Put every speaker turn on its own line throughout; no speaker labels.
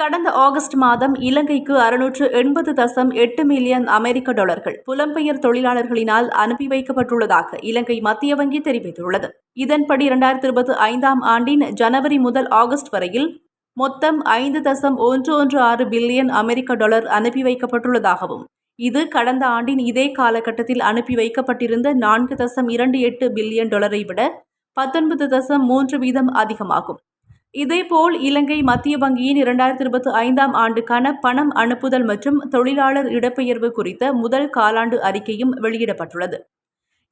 கடந்த ஆகஸ்ட் மாதம் இலங்கைக்கு அறுநூற்று எண்பது தசம் எட்டு மில்லியன் அமெரிக்க டாலர்கள் புலம்பெயர் தொழிலாளர்களினால் அனுப்பி வைக்கப்பட்டுள்ளதாக இலங்கை மத்திய வங்கி தெரிவித்துள்ளது. இதன்படி இரண்டாயிரத்தி இருபத்தி ஐந்தாம் ஆண்டின் ஜனவரி முதல் ஆகஸ்ட் வரையில் மொத்தம் ஐந்து தசம் ஒன்று ஒன்று ஆறு பில்லியன் அமெரிக்க டாலர் அனுப்பி வைக்கப்பட்டுள்ளதாகவும் இது கடந்த ஆண்டின் இதே காலகட்டத்தில் அனுப்பி வைக்கப்பட்டிருந்த நான்கு தசம் இரண்டு எட்டு பில்லியன் டாலரை விட பத்தொன்பது தசம் மூன்று வீதம் அதிகமாகும். இதேபோல் இலங்கை மத்திய வங்கியின் இரண்டாயிரத்தி இருபத்தி ஐந்தாம் ஆண்டுக்கான பணம் அனுப்புதல் மற்றும் தொழிலாளர் இடப்பெயர்வு குறித்த முதல் காலாண்டு அறிக்கையும் வெளியிடப்பட்டுள்ளது.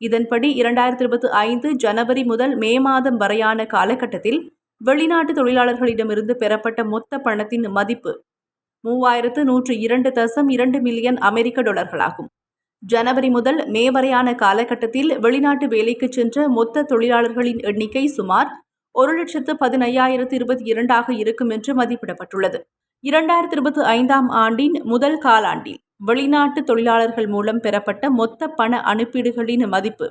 இதன்படி இரண்டாயிரத்தி இருபத்தி ஐந்து ஜனவரி முதல் மே மாதம் வரையான காலகட்டத்தில் வெளிநாட்டு தொழிலாளர்களிடமிருந்து பெறப்பட்ட மொத்த பணத்தின் மதிப்பு மூவாயிரத்து நூற்று இரண்டு தசம் இரண்டு மில்லியன் அமெரிக்க டாலர்களாகும். ஜனவரி முதல் மே வரையான காலகட்டத்தில் வெளிநாட்டு வேலைக்கு சென்ற மொத்த தொழிலாளர்களின் எண்ணிக்கை சுமார் ஒரு லட்சத்து பதினையாயிரத்து இருபத்தி இரண்டாக இருக்கும் என்று மதிப்பிடப்பட்டுள்ளது. இரண்டாயிரத்தி இருபத்தி ஐந்தாம் ஆண்டின் முதல் காலாண்டில் வெளிநாட்டு தொழிலாளர்கள் மூலம் பெறப்பட்ட மொத்த பண அனுப்பீடுகளின் மதிப்பு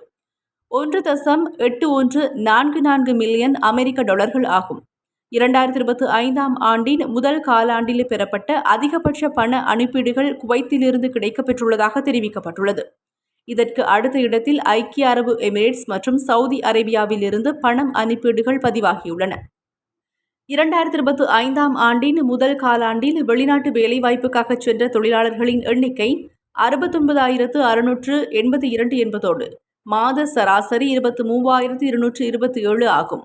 ஒன்று தசம் எட்டு ஒன்று நான்கு நான்கு மில்லியன் அமெரிக்க டாலர்கள் ஆகும். இரண்டாயிரத்தி இருபத்தி ஐந்தாம் ஆண்டின் முதல் காலாண்டில் பெறப்பட்ட அதிகபட்ச பண அனுப்பீடுகள் குவைத்திலிருந்து கிடைக்கப்பெற்றுள்ளதாக தெரிவிக்கப்பட்டுள்ளது. இதற்கு அடுத்த இடத்தில் ஐக்கிய அரபு எமிரேட்ஸ் மற்றும் சவுதி அரேபியாவிலிருந்து பணம் அனுப்பீடுகள் பதிவாகியுள்ளன. இரண்டாயிரத்தி இருபத்தி ஐந்தாம் ஆண்டின் முதல் காலாண்டில் வெளிநாட்டு வேலைவாய்ப்புக்காக சென்ற தொழிலாளர்களின் எண்ணிக்கை அறுபத்தொன்பதாயிரத்து அறுநூற்று எண்பத்தி இரண்டு என்பதோடு மாத சராசரி இருபத்தி மூவாயிரத்து இருநூற்று இருபத்தி ஏழு ஆகும்.